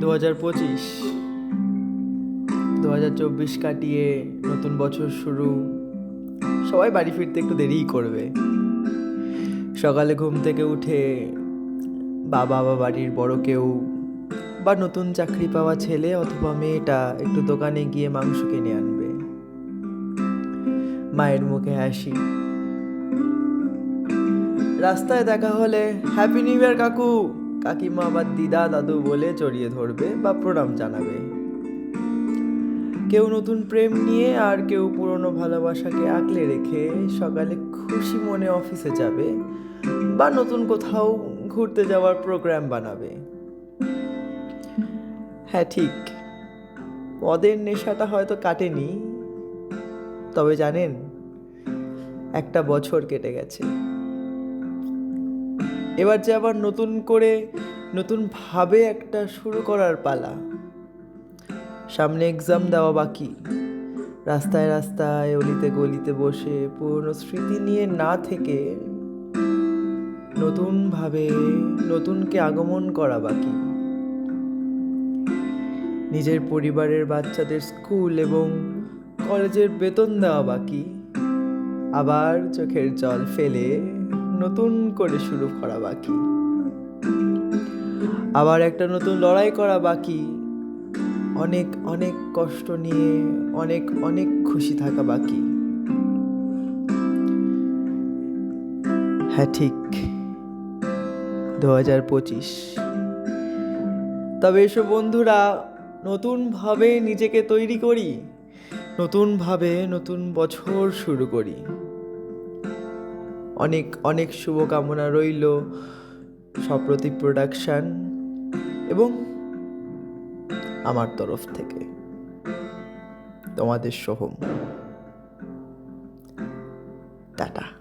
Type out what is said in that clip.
দু হাজার পঁচিশ দু হাজার চব্বিশ কাটিয়ে নতুন বছর শুরু। সবাই বাড়ি ফিরতে একটু দেরিই করবে। সকালে ঘুম থেকে উঠে বাবা বা বাড়ির বড় কেউ বা নতুন চাকরি পাওয়া ছেলে অথবা মেয়েটা একটু দোকানে গিয়ে মাংস কিনে আনবে। মায়ের মুখে হাসি। রাস্তায় দেখা হলে হ্যাপি নিউ ইয়ার কাকু! কাকিমা বা দিদা, দাদু বলে জড়িয়ে ধরবে বা প্রণাম জানাবে। কেউ নতুন প্রেম নিয়ে আর কেউ পুরনো ভালোবাসাকে আঁকলে রেখে সকালে খুশি মনে অফিসে যাবে বা নতুন কোথাও ঘুরতে যাওয়ার প্রোগ্রাম বানাবে। হ্যাঁ ঠিক। মদের নেশাটা হয়তো কাটেনি, তবে জানেন, একটা বছর কেটে গেছে। এবার যে আবার নতুন করে নতুন ভাবে একটা শুরু করার পালা। সামনে এক্সাম দেওয়া বাকি। রাস্তায় রাস্তায়, অলিতে গলিতে বসে পুরনো স্মৃতি নিয়ে না থেকে নতুনভাবে নতুনকে আগমন করা বাকি। নিজের পরিবারের বাচ্চাদের স্কুল এবং কলেজের বেতন দেওয়া বাকি। আবার চোখের জল ফেলে নতুন করে শুরু করা বাকি। আবার একটা নতুন লড়াই করা বাকি। অনেক অনেক কষ্ট নিয়ে অনেক অনেক খুশি থাকা বাকি। হ্যাঁ ঠিক। দু হাজার পঁচিশ। তবে এসব বন্ধুরা, নতুনভাবে নিজেকে তৈরি করি। নতুনভাবে নতুন বছর শুরু করি। অনেক অনেক শুভকামনা রইল সপ্রতি প্রোডাকশান এবং আমার তরফ থেকে। তোমাদের সোহম টাটা।